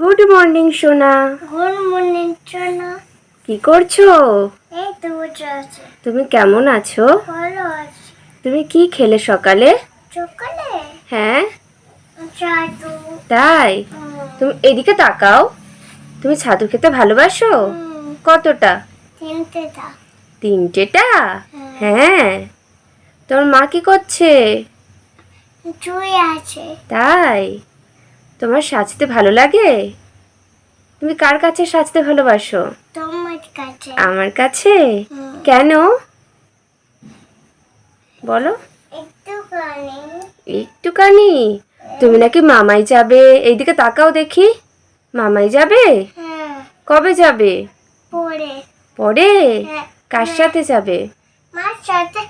Good morning সোনা। Good morning সোনা। কি করছ? এই তো বসে আছে। তুমি কেমন আছো? ভালো আছে। তুমি কি খেলে সকালে? সকালে? হ্যাঁ। তাই? তুমি এদিকে তাকাও। তুমি ছাতু খেতে ভালোবাসো? কতটা? তিনটে দা তিনটেটা? হ্যাঁ। তোর মা কি করছে? আছে। তাই? তোমার সাজতে ভালো লাগে? তুমি কার কাছে সাজতে ভালোবাসো? তোমার কাছে। আমার কাছে? কেন? বলো। একটুখানি। তুমি নাকি মামাই যাবে? এইদিকে তাকাও দেখি। মামাই যাবে? হ্যাঁ। কবে যাবে? পরে। পরে? হ্যাঁ কার সাথে যাবে? মার সাথে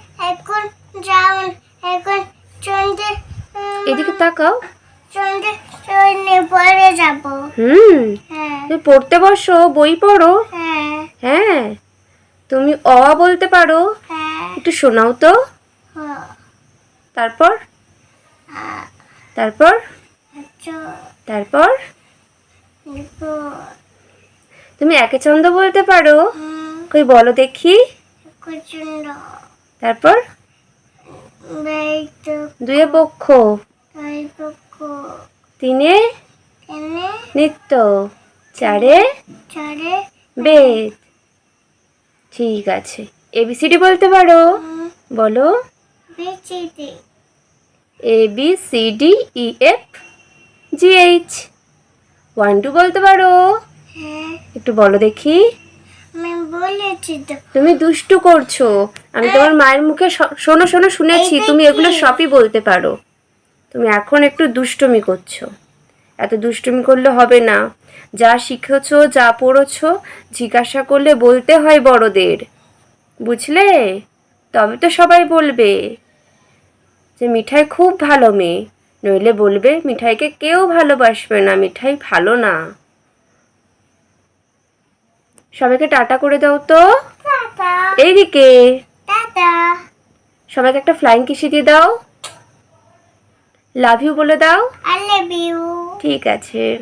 চন্ডে এদিকে তাকাও। যাব। হুম? হ্যাঁ। তুমি পড়তে বসো বই পড়ো। হ্যাঁ। হ্যাঁ। তুমি অ বলতে পারো। হ্যাঁ। একটু শোনাও তো। তারপর? তারপর? আচ্ছা। তারপর? তুমি একে ছন্দ বলতে পারো। কই বলো দেখি। তারপর? দুয়ে পক্ষ। তিনে নিত্য চারে বেদ। ঠিক আছে। এবিসিডি বলতে পারো। বলো। A B C D E F G H one two বলতে পারো। হ্যাঁ। একটু বলো দেখি। তুমি দুষ্টু করছ। আমি তোমার মায়ের মুখে শোনো শোনো শুনেছি। তুমি এগুলো সবই বলতে পারো। তুমি এখন একটু দুষ্টুমি করছ। এত দুষ্টুমি করলে হবে না। যা শিখেছ যা পড়েছো জিজ্ঞাসা করলে বলতে হয় বড়দের। বুঝলে? তবে তো সবাই বলবে যে মিঠাই খুব ভালো মেয়ে। নইলে বলবে মিঠাইকে কেউ ভালোবাসবে না মিঠাই ভালো না। সবাইকে টাটা করে দাও তো। এইদিকে। সবাইকে একটা ফ্লাইং কিসি দিয়ে দাও। লাভ ইউ বলে দাও। আই লাভ ইউ ঠিক আছে।